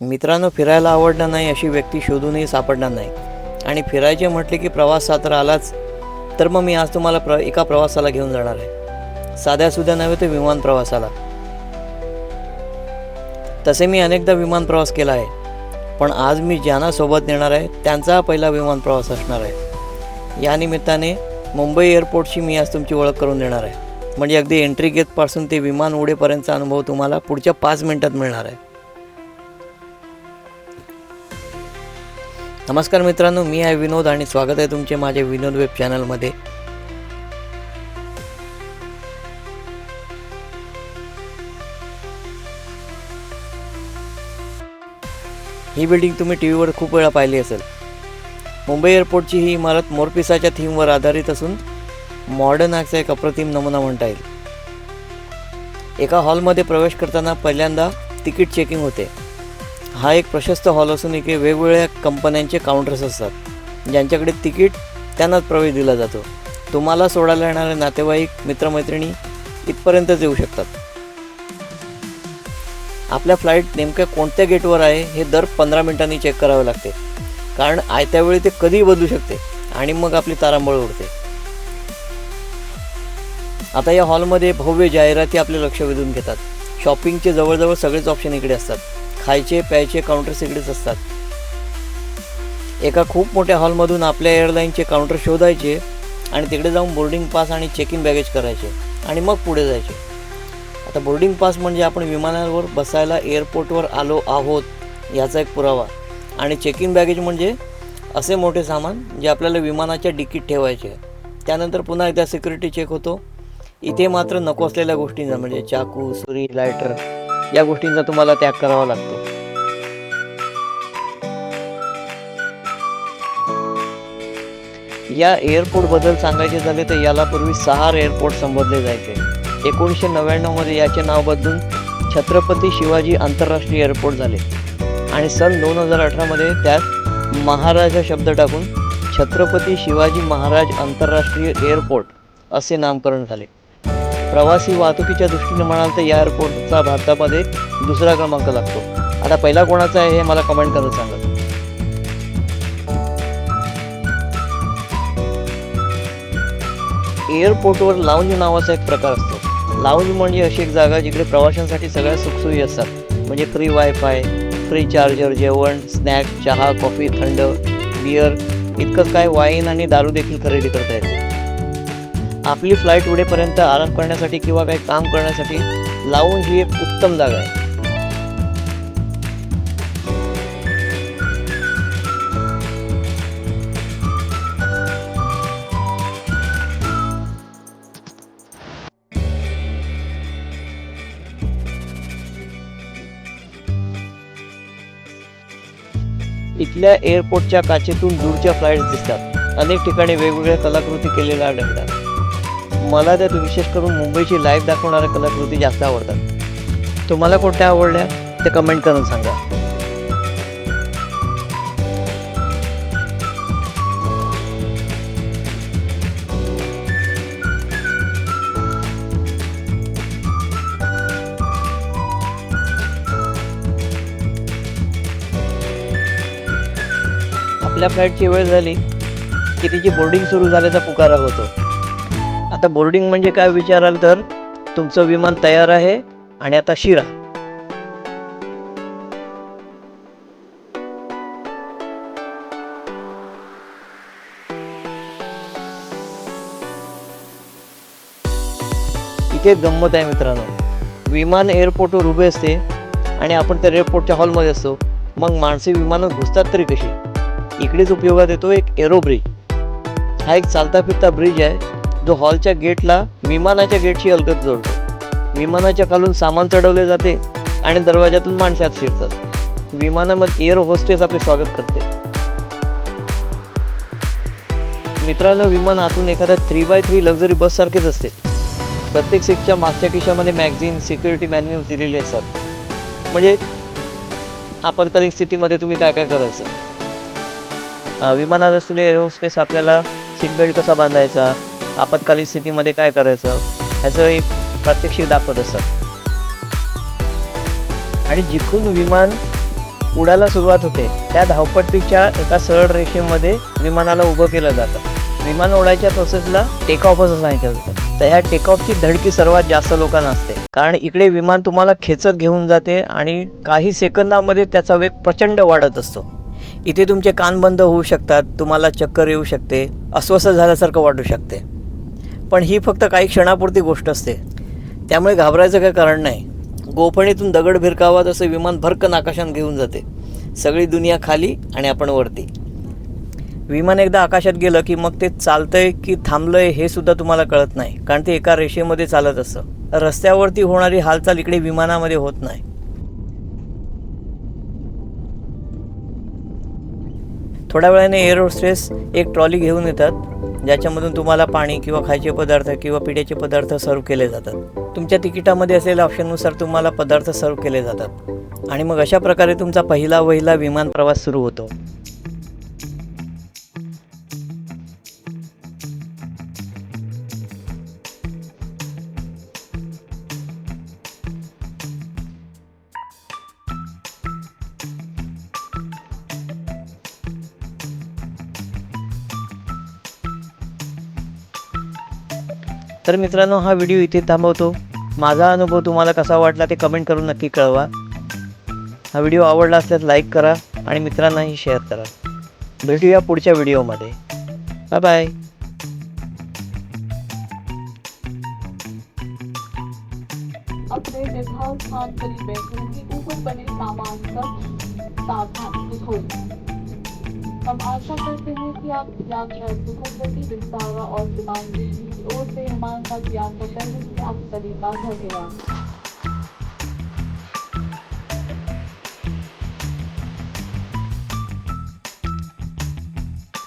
मित्रांनो फिरायला आवडणार नाही अशी व्यक्ती शोधूनही सापडणार नाही. आणि फिरायचे म्हटले की प्रवास सात्र तर आलाच तर मग मी आज तुम्हाला प्र एका प्रवासाला घेऊन जाणार आहे. साध्यासुद्धा नव्हे तर विमान प्रवासाला. तसे मी अनेकदा विमान प्रवास केला आहे पण आज मी ज्यांना सोबत नेणार आहे त्यांचा पहिला विमान प्रवास असणार आहे. या निमित्ताने मुंबई एअरपोर्टशी मी आज तुमची ओळख करून देणार आहे. म्हणजे अगदी एंट्री गेटपासून ते विमान उडेपर्यंतचा अनुभव तुम्हाला पुढच्या पाच मिनिटात मिळणार आहे. नमस्कार मित्रांनो मी आहे विनोद आणि स्वागत आहे तुमचे माझ्या विनोद वेब चॅनलमध्ये. ही बिल्डिंग तुम्ही टी व्हीवर खूप वेळा पाहिली असेल. मुंबई एअरपोर्टची ही इमारत मोरपिसाच्या थीमवर आधारित असून मॉडर्न आर्टचा एक अप्रतिम नमुना म्हणता येईल. एका हॉलमध्ये प्रवेश करताना पहिल्यांदा तिकीट चेकिंग होते. हा एक प्रशस्त हॉल असून इथे वेगवेगळ्या कंपन्यांचे काउंटर्स असतात. ज्यांच्याकडे तिकीट त्यांनाच प्रवेश दिला जातो. तुम्हाला सोडायला येणारे नातेवाईक मित्रमैत्रिणी इथपर्यंतच येऊ शकतात. आपल्या फ्लाईट नेमक्या कोणत्या गेटवर आहे हे दर पंधरा मिनिटांनी चेक करावे लागते. कारण आयत्या वेळी ते कधीही बदलू शकते आणि मग आपली तारांबळ उडते. आता या हॉलमध्ये भव्य जाहिराती आपले लक्ष वेधून घेतात. शॉपिंगचे जवळजवळ सगळेच ऑप्शन इकडे असतात. खायचे प्यायचे काउंटर इकडेच असतात. एका खूप मोठ्या हॉलमधून आपल्या एअरलाईनचे काउंटर शोधायचे आणि तिकडे जाऊन बोर्डिंग पास आणि चेक इन बॅगेज करायचे आणि मग पुढे जायचे. आता बोर्डिंग पास म्हणजे आपण विमानावर बसायला एअरपोर्टवर आलो आहोत याचा एक पुरावा. आणि चेक इन बॅगेज म्हणजे असे मोठे सामान जे आपल्याला विमानाच्या डिकीत ठेवायचे. त्यानंतर पुन्हा एकदा सिक्युरिटी चेक होतो. इथे मात्र नको असलेल्या गोष्टींचा म्हणजे चाकू सुरी लायटर या गोष्टींचा तुम्हाला त्याग करावा लागतो. या एअरपोर्टबद्दल सांगायचे झाले तर याला पूर्वी सहार एअरपोर्ट संबोधले जायचे. एकोणीसशे नव्याण्णवमध्ये याचे नाव बदलून छत्रपती शिवाजी आंतरराष्ट्रीय एअरपोर्ट झाले. आणि सन दोन हजार अठरामध्ये त्यात महाराज हा शब्द टाकून छत्रपती शिवाजी महाराज आंतरराष्ट्रीय एअरपोर्ट असे नामकरण झाले. प्रवासी वाहतुकीच्या दृष्टीने म्हणाल तर या एअरपोर्टचा भारतामध्ये दुसरा क्रमांक लागतो. आता पहिला कोणाचा आहे हे मला कमेंट करत सांगा. एअरपोर्टवर लाऊंज नावाचा एक प्रकार असतो. लाऊंज म्हणजे अशी एक जागा जिकडे प्रवाशांसाठी सगळ्या सुखसोयी असतात. म्हणजे फ्री वायफाय फ्री चार्जर जेवण स्नॅक चहा कॉफी थंड बियर इतकंच काय वाईन आणि दारू देखील खरेदी करता येते. आपली फ्लाईट उडेपर्यंत आराम करण्यासाठी किंवा काही काम करण्यासाठी लावून ही एक उत्तम जागा आहे. इथल्या एअरपोर्टच्या काचेतून दूरच्या फ्लाईट्स दिसतात. अनेक ठिकाणी वेगवेगळ्या कलाकृती केलेल्या आढळतात मला त्यात विशेष करून मुंबईची लाईव्ह दाखवणाऱ्या कलाकृती जास्त आवडतात. तुम्हाला कोणत्या आवडल्या? ते कमेंट करून सांगा. आपल्या फ्लाईटची वेळ झाली की तिची बोर्डिंग सुरू झाल्याचा पुकारा होतो. आता बोर्डिंग म्हणजे काय विचाराल तर तुमचं विमान तयार आहे आणि आता शिरा. इथे गंमत आहे मित्रांनो. विमान एअरपोर्टवर उभे असते आणि आपण त्या एअरपोर्टच्या हॉलमध्ये असतो. मग माणसे विमानात घुसतात तरी कशी? इकडेच उपयोगात येतो एक एरो ब्रिज हा एक चालता फिरता ब्रिज आहे. जो हॉलच्या गेटला विमानाच्या गेटशी अलगद जोडतो. विमानाच्या खालून सामान चढवले जाते आणि दरवाजातून माणसे आत शिरतात. विमानामध्ये एअर होस्टेस आपले स्वागत करते. मित्रांनो विमान आतून एखाद्या थ्री बाय थ्री लक्झरी बससारखेच असते. प्रत्येक सीटच्या मागच्या खिशामध्ये मॅगझिन सिक्युरिटी मॅन्युअल दिलेले असतात. म्हणजे आपत्कालीन स्थितीमध्ये तुम्ही काय काय करायचं? विमानात असलेले एरोस्पेस आपल्याला सीट बेल्ट कसा बांधायचा? आपत्कालीन स्थितीमध्ये काय करायचं ह्याचं एक प्रात्यक्षिक दाखवत असतात आणि जिथून विमान उडायला सुरुवात होते त्या धावपट्टीच्या एका सरळ रेषेमध्ये विमानाला उभं केलं जातं. विमान उडायच्या प्रोसेसला टेक ऑफ असं सांगितलं जातं. तर ह्या टेक ऑफची धडकी सर्वात जास्त लोकांना असते. कारण इकडे विमान तुम्हाला खेचत घेऊन जाते आणि काही सेकंदामध्ये त्याचा वेग प्रचंड वाढत असतो. इथे तुमचे कान बंद होऊ शकतात तुम्हाला चक्कर येऊ शकते अस्वस्थ झाल्यासारखं वाटू शकते. पण ही फक्त काही क्षणापुरती गोष्ट असते. त्यामुळे घाबरायचं काही कारण नाही. गोफणीतून दगड भिरकावा तसं विमान भरकन आकाशात घेऊन जाते. सगळी दुनिया खाली आणि आपण वरती. विमान एकदा आकाशात गेलं की मग ते चालतंय की थांबलंय हे सुद्धा तुम्हाला कळत नाही. कारण ते एका रेषेमध्ये चालत असतं. रस्त्यावरती होणारी हालचाल इकडे विमानामध्ये होत नाही. थोड्या वेळाने एअर होस्टेस एक ट्रॉली घेऊन येतात. ज्याच्यामधून तुम्हाला पाणी किंवा खायचे पदार्थ किंवा पिण्याचे पदार्थ सर्व केले जातात. तुमच्या तिकिटामध्ये असलेल्या ऑप्शननुसार तुम्हाला पदार्थ सर्व केले जातात. आणि मग अशा प्रकारे तुमचा पहिला वहिला विमान प्रवास सुरू होतो. तर मित्रांनो हा व्हिडिओ इथे थांबवतो. माझा अनुभव तुम्हाला कसा वाटला ते कमेंट करून नक्की कळवा. हा व्हिडिओ आवडला असल्यास लाईक करा आणि मित्रांनाही शेअर करा. भेटूया पुढच्या व्हिडिओमध्ये बाय बाय अपने निर्धारित स्थान पर ही बैठे कि ऊपर बने सामान का सावधान खोलें हम आशा करते हैं कि आप यात्रा सुखद गति विस्तारा और दिमागी की ओर से हमारे साथ यात्रा करने के लिए आप सभी का धन्यवाद